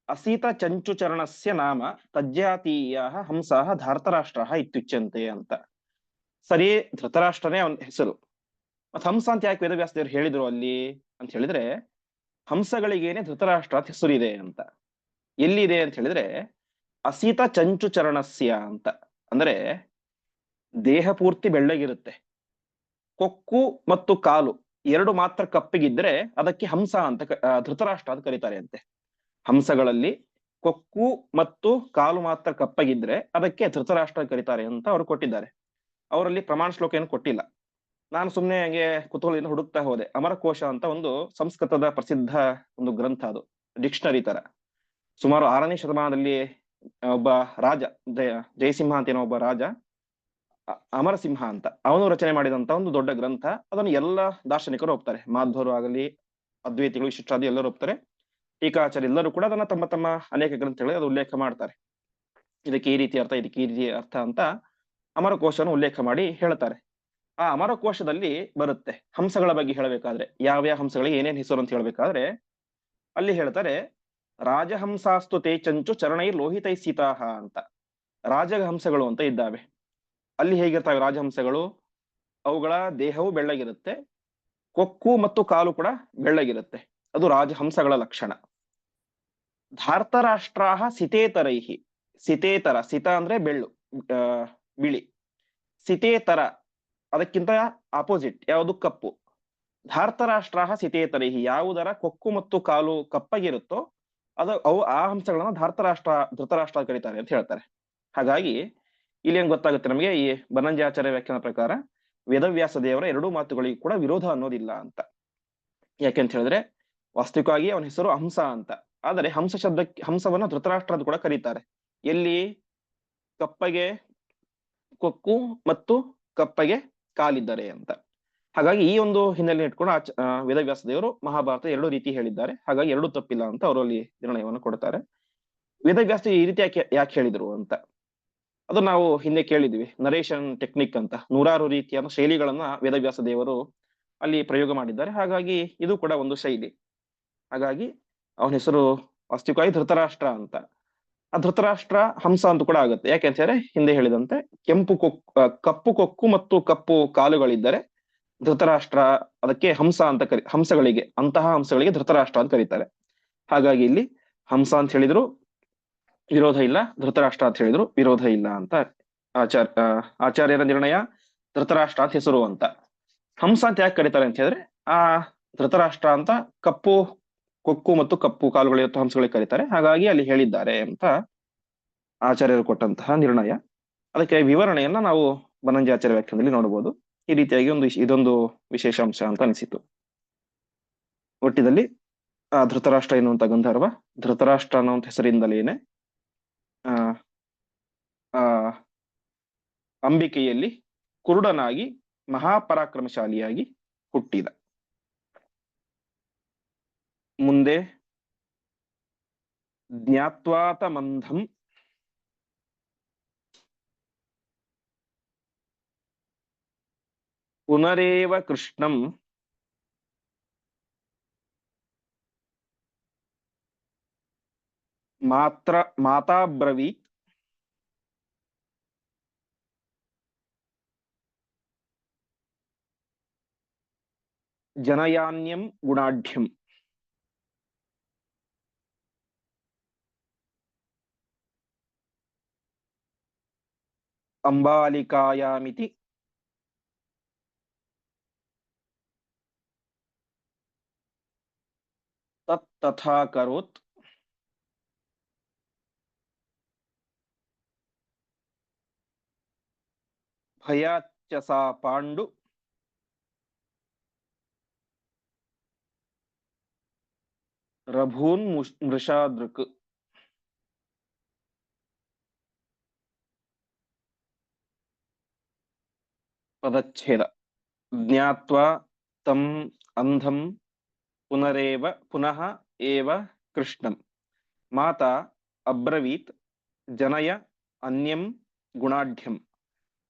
ಅಸೀತ ಚಂಚುಚರಣಸ್ಯ ನಾಮ ತಜ್ಜಾತೀಯ ಹಂಸಃ ಧಾರ್ತರಾಷ್ಟ್ರ ಇತ್ಯುಚ್ಯಂತೆ ಅಂತ. ಸರಿ, ಧೃತರಾಷ್ಟ್ರನೇ ಅವನ ಹೆಸರು. ಮತ್ ಹಂಸ ಅಂತ ಯಾಕೆ ವೇದವ್ಯಾಸದೇವರು ಹೇಳಿದ್ರು ಅಲ್ಲಿ ಅಂತ ಹೇಳಿದ್ರೆ, ಹಂಸಗಳಿಗೇನೆ ಧೃತರಾಷ್ಟ್ರ ಹೆಸರು ಇದೆ ಅಂತ. ಎಲ್ಲಿದೆ ಅಂತ ಹೇಳಿದ್ರೆ, ಅಸೀತ ಚಂಚು ಚರಣಸ್ಯ ಅಂತ. ಅಂದ್ರೆ, ದೇಹ ಪೂರ್ತಿ ಬೆಳ್ಳಗಿರುತ್ತೆ. ಕೊಕ್ಕು ಮತ್ತು ಕಾಲು ಎರಡು ಮಾತ್ರ ಕಪ್ಪಿಗಿದ್ರೆ ಅದಕ್ಕೆ ಹಂಸ ಅಂತ ಧೃತರಾಷ್ಟ್ರ ಅಂತ ಕರೀತಾರೆ ಅಂತೆ. ಹಂಸಗಳಲ್ಲಿ ಕೊಕ್ಕು ಮತ್ತು ಕಾಲು ಮಾತ್ರ ಕಪ್ಪಗಿದ್ರೆ ಅದಕ್ಕೆ ಧೃತರಾಷ್ಟ್ರ ಕರೀತಾರೆ ಅಂತ ಅವರು ಕೊಟ್ಟಿದ್ದಾರೆ. ಅವರಲ್ಲಿ ಪ್ರಮಾಣ ಶ್ಲೋಕ ಏನು ಕೊಟ್ಟಿಲ್ಲ. ನಾನು ಸುಮ್ಮನೆ ಹಂಗೆ ಕುತೂಹಲದಿಂದ ಹುಡುಕ್ತಾ ಹೋದೆ. ಅಮರಕೋಶ ಅಂತ ಒಂದು ಸಂಸ್ಕೃತದ ಪ್ರಸಿದ್ಧ ಒಂದು ಗ್ರಂಥ ಅದು, ಡಿಕ್ಷನರಿ ತರ. ಸುಮಾರು ಆರನೇ ಶತಮಾನದಲ್ಲಿ ಒಬ್ಬ ರಾಜ, ಜಯ, ಜಯಸಿಂಹ ಅಂತ ಏನೋ ಒಬ್ಬ ರಾಜ ಅಮರಸಿಂಹ ಅಂತ. ಅವನು ರಚನೆ ಮಾಡಿದಂತ ಒಂದು ದೊಡ್ಡ ಗ್ರಂಥ. ಅದನ್ನು ಎಲ್ಲ ದಾರ್ಶನಿಕರು ಒಪ್ತಾರೆ. ಮಾಧ್ವರು ಆಗಲಿ, ಅದ್ವೈತಿಗಳು, ಶಿಷ್ಟಾದಿ ಎಲ್ಲರೂ ಒಪ್ತಾರೆ. ಟೀಕಾಚಾರ್ಯ ಎಲ್ಲರೂ ಕೂಡ ಅದನ್ನ ತಮ್ಮ ತಮ್ಮ ಅನೇಕ ಗ್ರಂಥಗಳಲ್ಲಿ ಅದು ಉಲ್ಲೇಖ ಮಾಡ್ತಾರೆ. ಇದಕ್ಕೆ ಈ ರೀತಿ ಅರ್ಥ, ಇದಕ್ಕೆ ಈ ರೀತಿ ಅರ್ಥ ಅಂತ ಅಮರಕೋಶವನ್ನು ಉಲ್ಲೇಖ ಮಾಡಿ ಹೇಳ್ತಾರೆ. ಆ ಅಮರಕೋಶದಲ್ಲಿ ಬರುತ್ತೆ. ಹಂಸಗಳ ಬಗ್ಗೆ ಹೇಳಬೇಕಾದ್ರೆ, ಯಾವ್ಯಾವ ಹಂಸಗಳಿಗೆ ಏನೇನ್ ಹೆಸರು ಅಂತ ಹೇಳ್ಬೇಕಾದ್ರೆ, ಅಲ್ಲಿ ಹೇಳ್ತಾರೆ, ರಾಜಹಂಸಾಸ್ತು ತೇ ಚಂಚು ಚರಣೈ ಲೋಹಿತೈ ಸೀತಾಹ ಅಂತ. ರಾಜಹಂಸಗಳು ಅಂತ ಇದ್ದಾವೆ. ಅಲ್ಲಿ ಹೇಗಿರ್ತಾವೆ ರಾಜಹಂಸಗಳು? ಅವುಗಳ ದೇಹವು ಬೆಳ್ಳಗಿರುತ್ತೆ. ಕೊಕ್ಕು ಮತ್ತು ಕಾಲು ಕೂಡ ಬೆಳ್ಳಗಿರುತ್ತೆ. ಅದು ರಾಜಹಂಸಗಳ ಲಕ್ಷಣ. ಧಾರ್ತರಾಷ್ಟ್ರಾಹ ಸಿತೇತರೈಹಿ ಸಿತೇತರ, ಸಿತ ಅಂದ್ರೆ ಬೆಳ್ಳು ಬಿಳಿ. ಸಿತೇತರ, ಅದಕ್ಕಿಂತ ಆಪೋಸಿಟ್ ಯಾವುದು ಕಪ್ಪು. ಧಾರ್ತರಾಷ್ಟ್ರ ಸಿತೇತರೈಹಿ ಯಾವುದರ ಕೊಕ್ಕು ಮತ್ತು ಕಾಲು ಕಪ್ಪಗಿರುತ್ತೋ, ಅದು ಅವು ಆ ಹಂಸಗಳನ್ನ ಧಾರ್ತರಾಷ್ಟ್ರ, ಧೃತರಾಷ್ಟ್ರ ಕರೀತಾರೆ ಅಂತ ಹೇಳ್ತಾರೆ. ಹಾಗಾಗಿ, ಇಲ್ಲಿ ಏನ್ ಗೊತ್ತಾಗುತ್ತೆ ನಮಗೆ? ಈ ಬನಂಜಾಚಾರ್ಯ ವ್ಯಾಖ್ಯಾನ ಪ್ರಕಾರ, ವೇದವ್ಯಾಸ ದೇವರ ಎರಡೂ ಮಾತುಗಳಿಗೂ ಕೂಡ ವಿರೋಧ ಅನ್ನೋದಿಲ್ಲ ಅಂತ. ಯಾಕೆಂತ ಹೇಳಿದ್ರೆ, ವಾಸ್ತವಿಕವಾಗಿ ಅವನ ಹೆಸರು ಹಂಸ ಅಂತ. ಆದರೆ ಹಂಸ ಶಬ್ದಕ್ಕೆ, ಹಂಸವನ್ನ ಧೃತರಾಷ್ಟ್ರ ಅಂತ ಕೂಡ ಕರೀತಾರೆ. ಎಲ್ಲಿ? ಕಪ್ಪಗೆ ಕೊಕ್ಕು ಮತ್ತು ಕಪ್ಪಗೆ ಕಾಲಿದ್ದಾರೆ ಅಂತ. ಹಾಗಾಗಿ ಈ ಒಂದು ಹಿನ್ನೆಲೆ ಇಟ್ಕೊಂಡು ಆಚ ವೇದವ್ಯಾಸ ದೇವರು ಮಹಾಭಾರತ ಎರಡು ರೀತಿ ಹೇಳಿದ್ದಾರೆ. ಹಾಗಾಗಿ ಎರಡು ತಪ್ಪಿಲ್ಲ ಅಂತ ಅವರು ಅಲ್ಲಿ ನಿರ್ಣಯವನ್ನು ಕೊಡ್ತಾರೆ. ವೇದವ್ಯಾಸ ಈ ರೀತಿ ಯಾಕೆ ಯಾಕೆ ಹೇಳಿದ್ರು ಅಂತ. ಅದು ನಾವು ಹಿಂದೆ ಕೇಳಿದ್ವಿ. ನರೇಶನ್ ಟೆಕ್ನಿಕ್ ಅಂತ. ನೂರಾರು ರೀತಿಯ ಶೈಲಿಗಳನ್ನ ವೇದವ್ಯಾಸ ದೇವರು ಅಲ್ಲಿ ಪ್ರಯೋಗ ಮಾಡಿದ್ದಾರೆ. ಹಾಗಾಗಿ ಇದು ಕೂಡ ಒಂದು ಶೈಲಿ. ಹಾಗಾಗಿ ಅವನ ಹೆಸರು ವಾಸ್ತವಿಕವಾಗಿ ಧೃತರಾಷ್ಟ್ರ ಅಂತ. ಆ ಧೃತರಾಷ್ಟ್ರ ಹಂಸ ಅಂತ ಕೂಡ ಆಗುತ್ತೆ. ಯಾಕೆ ಅಂತ ಹೇಳಿದ್ರೆ ಹಿಂದೆ ಹೇಳಿದಂತೆ ಕೆಂಪು ಕೊಕ್ಕು ಕಪ್ಪು ಕೊಕ್ಕು ಮತ್ತು ಕಪ್ಪು ಕಾಲುಗಳಿದ್ದರೆ ಧೃತರಾಷ್ಟ್ರ ಅದಕ್ಕೆ ಹಂಸ ಅಂತ ಕರಿ, ಹಂಸಗಳಿಗೆ, ಅಂತಹ ಹಂಸಗಳಿಗೆ ಧೃತರಾಷ್ಟ್ರ ಅಂತ ಕರೀತಾರೆ. ಹಾಗಾಗಿ ಇಲ್ಲಿ ಹಂಸ ಅಂತ ಹೇಳಿದ್ರು ವಿರೋಧ ಇಲ್ಲ, ಧೃತರಾಷ್ಟ್ರ ಅಂತ ಹೇಳಿದ್ರು ವಿರೋಧ ಇಲ್ಲ ಅಂತ ಆಚಾರ್ಯ ಆಚಾರ್ಯರ ನಿರ್ಣಯ ಧೃತರಾಷ್ಟ್ರ ಅಂತ ಹೆಸರು ಅಂತ. ಹಂಸ ಅಂತ ಯಾಕೆ ಕರೀತಾರೆ ಅಂತ ಹೇಳಿದ್ರೆ ಆ ಧೃತರಾಷ್ಟ್ರ ಅಂತ ಕಪ್ಪು ಕೊಕ್ಕು ಮತ್ತು ಕಪ್ಪು ಕಾಲುಗಳಿರುತ್ತ ಹಂಸಗಳಿಗೆ ಕರೀತಾರೆ. ಹಾಗಾಗಿ ಅಲ್ಲಿ ಹೇಳಿದ್ದಾರೆ ಅಂತ ಆಚಾರ್ಯರು ಕೊಟ್ಟಂತಹ ನಿರ್ಣಯ. ಅದಕ್ಕೆ ವಿವರಣೆಯನ್ನ ನಾವು ಬನಂಜಿ ಆಚಾರ್ಯ ವ್ಯಾಖ್ಯಾನದಲ್ಲಿ ನೋಡಬಹುದು. ಈ ರೀತಿಯಾಗಿ ಒಂದು ಇದೊಂದು ವಿಶೇಷ ಅಂಶ ಅಂತ ಅನಿಸಿತು. ಒಟ್ಟಿನಲ್ಲಿ, ಆ ಧೃತರಾಷ್ಟ್ರ ಎನ್ನುವಂತ ಗಂಧರ್ವ, ಧೃತರಾಷ್ಟ್ರ ಅನ್ನುವಂಥ ಹೆಸರಿಂದಲೇನೆ ಆ, ಅಂಬಿಕೆಯಲ್ಲಿ ಕುರುಡನಾಗಿ ಮಹಾಪರಾಕ್ರಮಶಾಲಿಯಾಗಿ ಹುಟ್ಟಿದ. ಮುಂದೆ ಜ್ಞಾತ್ವಾತ ಮಂಧಂ ಪುನರೇವ ಕೃಷ್ಣಂ ಮಾತ್ರ ಮಾತಾಬ್ರವೀತ್ ಜನಯಾನ್ಯಂ ಗುಣಾಢ್ಯಂ ಅಂಬಾಲಿಕಾಯಾಮಿತಿ ತತ್ ತಥಾ ಕರೋತ್ ಭಯಾಚ್ಚ ಸಾ ಪಾಂಡು ರಭೂನ್ ಮುಷ್- ಮೃಷಾದೃಕ್ ಪದಚ್ಛೇದ ಜ್ಞಾತ್ವಾ ತಂ ಅಂಧಂ ಪುನರೇವ ಪುನಃ ಏವ ಕೃಷ್ಣಂ ಮಾತಾ ಅಬ್ರವೀತ್ ಜನಯ ಅನ್ಯಂ ಗುಣಾಢ್ಯಂ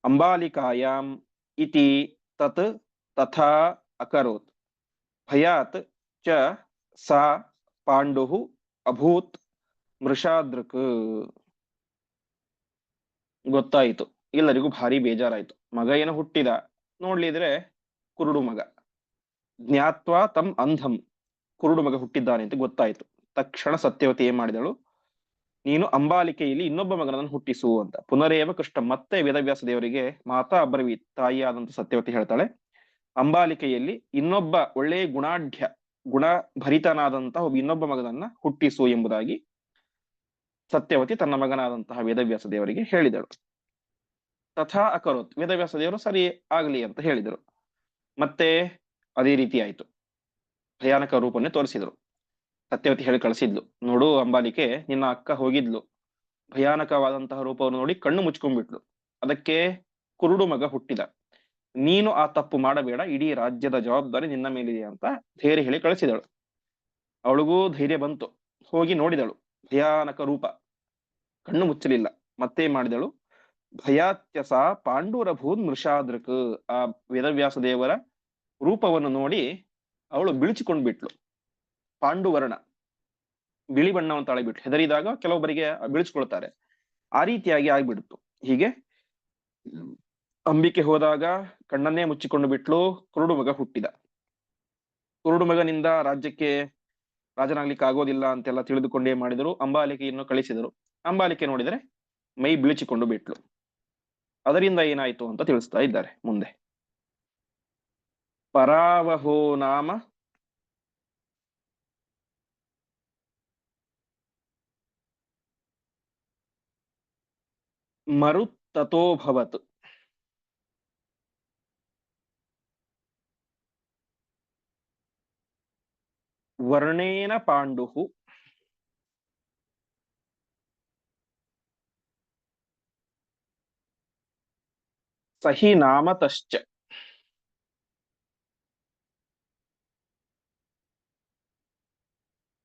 ಅಂಬಾಲಿಕಾಯಾಂ ಇತಿ ತತ್ ತಥಾ ಅಕರೋತ್ ಭಯಾತ್ ಚ ಸಾ ಪಾಂಡು ಅಭೂತ್ ಮೃಷಾದೃಕ್ ಗೊತ್ತಾಯಿತು. ಎಲ್ಲರಿಗೂ ಭಾರಿ ಬೇಜಾರಾಯ್ತು. ಮಗ ಏನೋ ಹುಟ್ಟಿದ? ನೋಡ್ಲಿದ್ರೆ ಕುರುಡು ಮಗ. ಜ್ಞಾತ್ವ ತಮ್ ಅಂಧಂ. ಕುರುಡು ಮಗ ಹುಟ್ಟಿದ್ದಾನೆ ಅಂತ ಗೊತ್ತಾಯ್ತು. ತಕ್ಷಣ ಸತ್ಯವತಿ ಏನ್ ಮಾಡಿದಳು? ನೀನು ಅಂಬಾಲಿಕೆಯಲ್ಲಿ ಇನ್ನೊಬ್ಬ ಮಗನನ್ನು ಹುಟ್ಟಿಸು ಅಂತ. ಪುನರೇವ ಕೃಷ್ಣ ಮತ್ತೆ ವೇದವ್ಯಾಸ ದೇವರಿಗೆ ಮಾತಾ ಅಬ್ರವಿ ತಾಯಿಯಾದಂತ ಸತ್ಯವತಿ ಹೇಳ್ತಾಳೆ, ಅಂಬಾಲಿಕೆಯಲ್ಲಿ ಇನ್ನೊಬ್ಬ ಒಳ್ಳೆಯ ಗುಣಾಢ್ಯ ಗುಣ ಭರಿತನಾದಂತಹ ಒಬ್ಬ ಇನ್ನೊಬ್ಬ ಮಗನನ್ನ ಹುಟ್ಟಿಸು ಎಂಬುದಾಗಿ ಸತ್ಯವತಿ ತನ್ನ ಮಗನಾದಂತಹ ವೇದವ್ಯಾಸ ದೇವರಿಗೆ ಹೇಳಿದಳು. ತಥಾ ಅಕರೋತ್ ವೇದವ್ಯಾಸ ದೇವರು ಸರಿ ಆಗಲಿ ಅಂತ ಹೇಳಿದರು. ಮತ್ತೆ ಅದೇ ರೀತಿ ಆಯಿತು. ಭಯಾನಕ ರೂಪನ್ನೇ ತೋರಿಸಿದರು. ಸತ್ಯವತಿ ಹೇಳಿ ಕಳಿಸಿದ್ಲು. ನೋಡು ಅಂಬಾಲಿಕೆ, ನಿನ್ನ ಅಕ್ಕ ಹೋಗಿದ್ಲು. ಭಯಾನಕವಾದಂತಹ ರೂಪವನ್ನು ನೋಡಿ ಕಣ್ಣು ಮುಚ್ಕೊಂಡ್ಬಿಟ್ಲು. ಅದಕ್ಕೆ ಕುರುಡು ಮಗ ಹುಟ್ಟಿದ. ನೀನು ಆ ತಪ್ಪು ಮಾಡಬೇಡ, ಇಡೀ ರಾಜ್ಯದ ಜವಾಬ್ದಾರಿ ನಿನ್ನ ಮೇಲಿದೆ ಅಂತ ಧೈರ್ಯ ಹೇಳಿ ಕಳಿಸಿದಳು. ಅವಳಿಗೂ ಧೈರ್ಯ ಬಂತು. ಹೋಗಿ ನೋಡಿದಳು. ಭಯಾನಕ ರೂಪ. ಕಣ್ಣು ಮುಚ್ಚಲಿಲ್ಲ. ಮತ್ತೆ ಮಾಡಿದಳು. ಭಯಾತ್ಯಸ ಪಾಂಡುರಭೂನ್ ಮೃಷಾದೃಕ್ ಆ ವೇದವ್ಯಾಸ ದೇವರ ರೂಪವನ್ನು ನೋಡಿ ಅವಳು ಬಿಳಿಚಿಕೊಂಡು ಬಿಟ್ಲು ಪಾಂಡುವರ್ಣ ಬಿಳಿ ಬಣ್ಣವನ್ನು ತಾಳಿಬಿಟ್ಲು. ಹೆದರಿದಾಗ ಕೆಲವೊಬ್ಬರಿಗೆ ಬಿಳಿಸ್ಕೊಳ್ತಾರೆ. ಆ ರೀತಿಯಾಗಿ ಆಗ್ಬಿಡ್ತು. ಹೀಗೆ ಅಂಬಿಕೆ ಹೋದಾಗ ಕಣ್ಣನ್ನೇ ಮುಚ್ಚಿಕೊಂಡು ಬಿಟ್ಲು, ಕುರುಡು ಮಗ ಹುಟ್ಟಿದ. ಕುರುಡು ಮಗನಿಂದ ರಾಜ್ಯಕ್ಕೆ ರಾಜನಾಗ್ಲಿಕ್ಕೆ ಆಗೋದಿಲ್ಲ ಅಂತೆಲ್ಲ ತಿಳಿದುಕೊಂಡೇ ಮಾಡಿದರು. ಅಂಬಾಲಿಕೆಯನ್ನು ಕಳಿಸಿದರು. ಅಂಬಾಲಿಕೆ ನೋಡಿದರೆ ಮೈ ಬಿಳಿಚಿಕೊಂಡು ಬಿಟ್ಲು. ಅದರಿಂದ ಏನಾಯ್ತು ಅಂತ ತಿಳಿಸ್ತಾ ಇದ್ದಾರೆ ಮುಂದೆ. ಪರಾವಹೋ ನಾಮ. ಮರುತ್ತಥೋಭವತ್ ವರ್ಣೇನ ಪಾಂಡುಃ ಸಹಿ ನಾಮತಶ್ಚ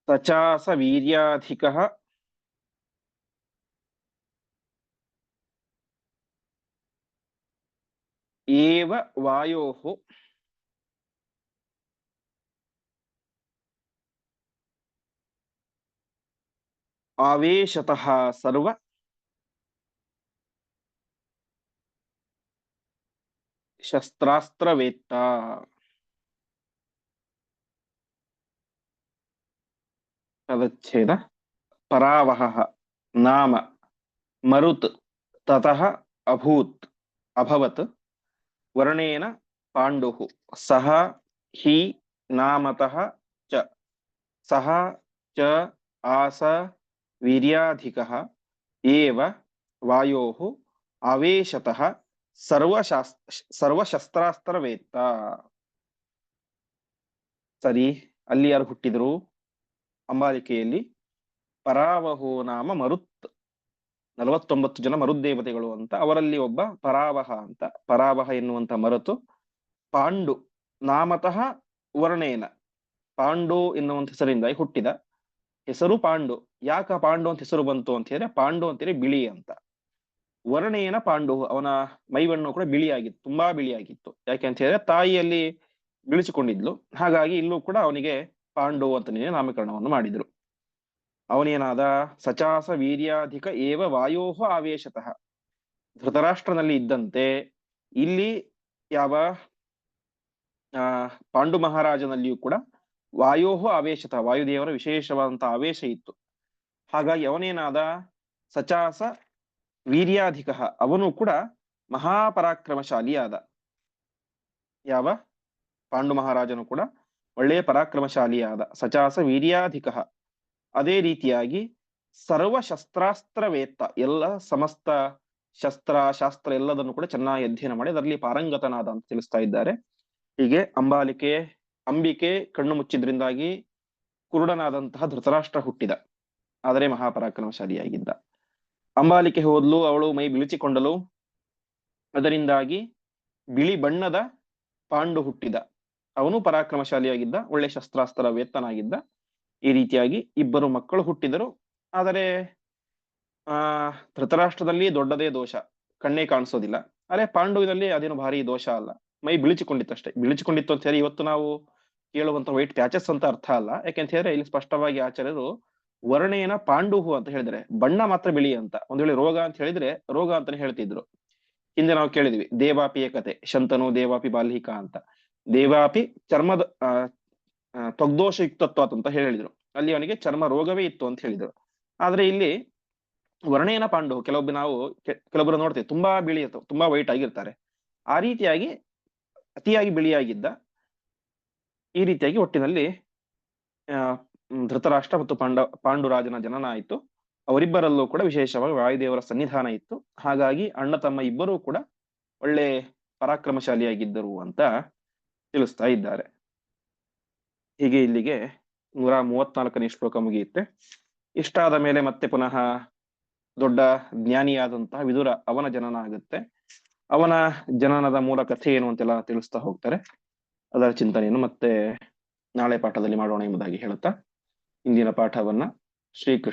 ಸಚಾಸ ವೀರ್ಯಾಧಿಕಃ ಏವ ವಾಯೋಃ ಆವೇಶತಃ ಸರ್ವ ಶಸ್ತ್ರಾಸ್ತ್ರವೇತ್ತ ಪದಚ್ಛೇದ ಪರಾವಹ ನಾಮ ಮರುತ್ ತತಃ ಅಭೂತ್ ಅಭವತ್ ವರ್ಣೇನ ಪಾಂಡುಃ ಸಹ ಹಿ ನಾಮತಃ ಚ ಸಹ ಚ ಆಸ ವೀರ್ಯಾಧಿಕಃ ಏವ ವಾಯೋಃ ಆವೇಶತಃ ಸರ್ವಶಾಸ್, ಸರ್ವಶಸ್ತ್ರಾಸ್ತ್ರವೇತ್ತ. ಸರಿ, ಅಲ್ಲಿ ಯಾರು ಹುಟ್ಟಿದ್ರು? ಅಂಬಾಲಿಕೆಯಲ್ಲಿ ಪರಾವಹೋ ನಾಮ ಮರುತ್, ನಲವತ್ತೊಂಬತ್ತು ಜನ ಮರುದೇವತೆಗಳು ಅಂತ. ಅವರಲ್ಲಿ ಒಬ್ಬ ಪರಾವಹ ಅಂತ. ಪರಾವಹ ಎನ್ನುವಂತ ಮರತು ಪಾಂಡು, ನಾಮತಃ ವರ್ಣೇನ. ಪಾಂಡು ಎನ್ನುವಂತ ಹೆಸರಿಂದ ಹುಟ್ಟಿದ ಹೆಸರು ಪಾಂಡು. ಯಾಕ ಪಾಂಡು ಅಂತ ಹೆಸರು ಬಂತು ಅಂತ ಹೇಳಿದ್ರೆ ಪಾಂಡು ಅಂತೇಳಿ ಬಿಳಿ ಅಂತ. ವರ್ಣೇನ ಪಾಂಡು, ಅವನ ಮೈಬಣ್ಣು ಕೂಡ ಬಿಳಿಯಾಗಿತ್ತು, ತುಂಬಾ ಬಿಳಿಯಾಗಿತ್ತು. ಯಾಕೆ ಅಂತ ಹೇಳಿದ್ರೆ ತಾಯಿಯಲ್ಲಿ ಬಿಳಿಸಿಕೊಂಡಿದ್ಲು. ಹಾಗಾಗಿ ಇಲ್ಲೂ ಕೂಡ ಅವನಿಗೆ ಪಾಂಡು ಅಂತನೇ ನಾಮಕರಣವನ್ನು ಮಾಡಿದ್ರು. ಅವನೇನಾದ ಸಚಾಸ ವೀರ್ಯಾಧಿಕ ಏವ ವಾಯೋಹ ಆವೇಶತಃ. ಧೃತರಾಷ್ಟ್ರನಲ್ಲಿ ಇದ್ದಂತೆ ಇಲ್ಲಿ ಯಾವ, ಆ, ಪಾಂಡು ಮಹಾರಾಜನಲ್ಲಿಯೂ ಕೂಡ ವಾಯೋಹ ಆವೇಶತಃ, ವಾಯುದೇವರ ವಿಶೇಷವಾದಂತಹ ಆವೇಶ ಇತ್ತು. ಹಾಗಾಗಿ ಅವನೇನಾದ ಸಚಾಸ ವೀರ್ಯಾಧಿಕ. ಅವನು ಕೂಡ ಮಹಾಪರಾಕ್ರಮಶಾಲಿಯಾದ. ಯಾವ? ಪಾಂಡು ಮಹಾರಾಜನು ಕೂಡ ಒಳ್ಳೆಯ ಪರಾಕ್ರಮಶಾಲಿಯಾದ. ಸಚಾಸ ವೀರ್ಯಾಧಿಕ. ಅದೇ ರೀತಿಯಾಗಿ ಸರ್ವ ಶಸ್ತ್ರಾಸ್ತ್ರವೇತ್ತ ಎಲ್ಲ ಸಮಸ್ತ ಶಸ್ತ್ರ ಶಾಸ್ತ್ರ ಎಲ್ಲದನ್ನು ಕೂಡ ಚೆನ್ನಾಗಿ ಅಧ್ಯಯನ ಮಾಡಿ, ಅದರಲ್ಲಿ ಪಾರಂಗತನಾದ ಅಂತ ತಿಳಿಸ್ತಾ ಇದ್ದಾರೆ. ಹೀಗೆ ಅಂಬಾಲಿಕೆ, ಅಂಬಿಕೆ ಕಣ್ಣು ಮುಚ್ಚಿದ್ರಿಂದಾಗಿ ಕುರುಡನಾದಂತಹ ಧೃತರಾಷ್ಟ್ರ ಹುಟ್ಟಿದ. ಆದರೆ ಮಹಾಪರಾಕ್ರಮಶಾಲಿಯಾಗಿದ್ದ. ಅಂಬಾಲಿಕೆ ಹೋದ್ಲು, ಅವಳು ಮೈ ಬಿಳಿಚಿಕೊಂಡಲು ಅದರಿಂದಾಗಿ ಬಿಳಿ ಬಣ್ಣದ ಪಾಂಡು ಹುಟ್ಟಿದ. ಅವನು ಪರಾಕ್ರಮಶಾಲಿಯಾಗಿದ್ದ, ಒಳ್ಳೆ ಶಸ್ತ್ರಾಸ್ತ್ರ ವೇತನಾಗಿದ್ದ ಈ ರೀತಿಯಾಗಿ ಇಬ್ಬರು ಮಕ್ಕಳು ಹುಟ್ಟಿದರು. ಆದರೆ, ಆ, ಧೃತರಾಷ್ಟ್ರದಲ್ಲಿ ದೊಡ್ಡದೇ ದೋಷ. ಕಣ್ಣೇ ಕಾಣಿಸೋದಿಲ್ಲ. ಅರೆ, ಪಾಂಡುವಿನಲ್ಲಿ ಅದೇನು ಭಾರಿ ದೋಷ ಅಲ್ಲ. ಮೈ ಬಿಳಿಚಿಕೊಂಡಿತ್ತಷ್ಟೇ. ಬಿಳಿಚಿಕೊಂಡಿತ್ತು ಅಂತ ಹೇಳಿ ಇವತ್ತು ನಾವು ಕೇಳುವಂತ ವೈಟ್ ಪ್ಯಾಚಸ್ ಅಂತ ಅರ್ಥ ಅಲ್ಲ. ಯಾಕೆಂತ ಹೇಳಿದ್ರೆ ಇಲ್ಲಿ ಸ್ಪಷ್ಟವಾಗಿ ಆಚಾರ್ಯರು ವರ್ಣೇನ ಪಾಂಡುಹು ಅಂತ ಹೇಳಿದ್ರೆ, ಬಣ್ಣ ಮಾತ್ರ ಬಿಳಿ ಅಂತ. ಒಂದ್ ವೇಳೆ ರೋಗ ಅಂತ ಹೇಳಿದ್ರೆ, ರೋಗ ಅಂತಾನೆ ಹೇಳ್ತಿದ್ರು. ಹಿಂದೆ ನಾವು ಕೇಳಿದ್ವಿ ದೇವಾಪಿಯ ಕತೆ ಶಂತನು ದೇವಾಪಿ ಬಾಲ್ಹಿಕ ಅಂತ. ದೇವಾಪಿ ಚರ್ಮದ ತೊಗ್ದೋಷ ಯುಕ್ತತ್ವ ಅಂತ ಹೇಳಿದ್ರು. ಅಲ್ಲಿ ಅವನಿಗೆ ಚರ್ಮ ರೋಗವೇ ಇತ್ತು ಅಂತ ಹೇಳಿದ್ರು. ಆದ್ರೆ ಇಲ್ಲಿ ವರ್ಣೇನ ಪಾಂಡು ಕೆಲವೊಬ್ಬ ನಾವು ಕೆಲವೊಬ್ಬರು ನೋಡ್ತೇವೆ, ತುಂಬಾ ಬಿಳಿ ತುಂಬಾ ವೈಟ್ ಆಗಿರ್ತಾರೆ. ಆ ರೀತಿಯಾಗಿ, ಅತಿಯಾಗಿ ಬಿಳಿಯಾಗಿದ್ದ ಈ ರೀತಿಯಾಗಿ ಒಟ್ಟಿನಲ್ಲಿ ಧೃತರಾಷ್ಟ್ರ ಮತ್ತು ಪಾಂಡ, ಪಾಂಡುರಾಜನ ಜನನ ಆಯಿತು. ಅವರಿಬ್ಬರಲ್ಲೂ ಕೂಡ ವಿಶೇಷವಾಗಿ ವಾಯುದೇವರ ಸನ್ನಿಧಾನ ಇತ್ತು. ಹಾಗಾಗಿ ಅಣ್ಣ ತಮ್ಮ ಇಬ್ಬರೂ ಕೂಡ ಒಳ್ಳೆ ಪರಾಕ್ರಮಶಾಲಿಯಾಗಿದ್ದರು ಅಂತ ತಿಳಿಸ್ತಾ ಇದ್ದಾರೆ. ಹೀಗೆ ಇಲ್ಲಿಗೆ ನೂರ ಮೂವತ್ನಾಲ್ಕನೇ ಶ್ಲೋಕ ಮುಗಿಯುತ್ತೆ. ಇಷ್ಟಾದ ಮೇಲೆ ಮತ್ತೆ ಪುನಃ ದೊಡ್ಡ ಜ್ಞಾನಿಯಾದಂತಹ ವಿದುರ ಅವನ ಜನನ ಆಗುತ್ತೆ. ಅವನ ಜನನದ ಮೂಲ ಕಥೆ ಏನು ಅಂತೆಲ್ಲ ತಿಳಿಸ್ತಾ ಹೋಗ್ತಾರೆ. ಅದರ ಚಿಂತನೆಯನ್ನು ಮತ್ತೆ ನಾಳೆ ಪಾಠದಲ್ಲಿ ಮಾಡೋಣ ಎಂಬುದಾಗಿ ಹೇಳುತ್ತಾ ಇಂದಿನ ಪಾಠವನ್ನ ಶ್ರೀಕೃಷ್ಣ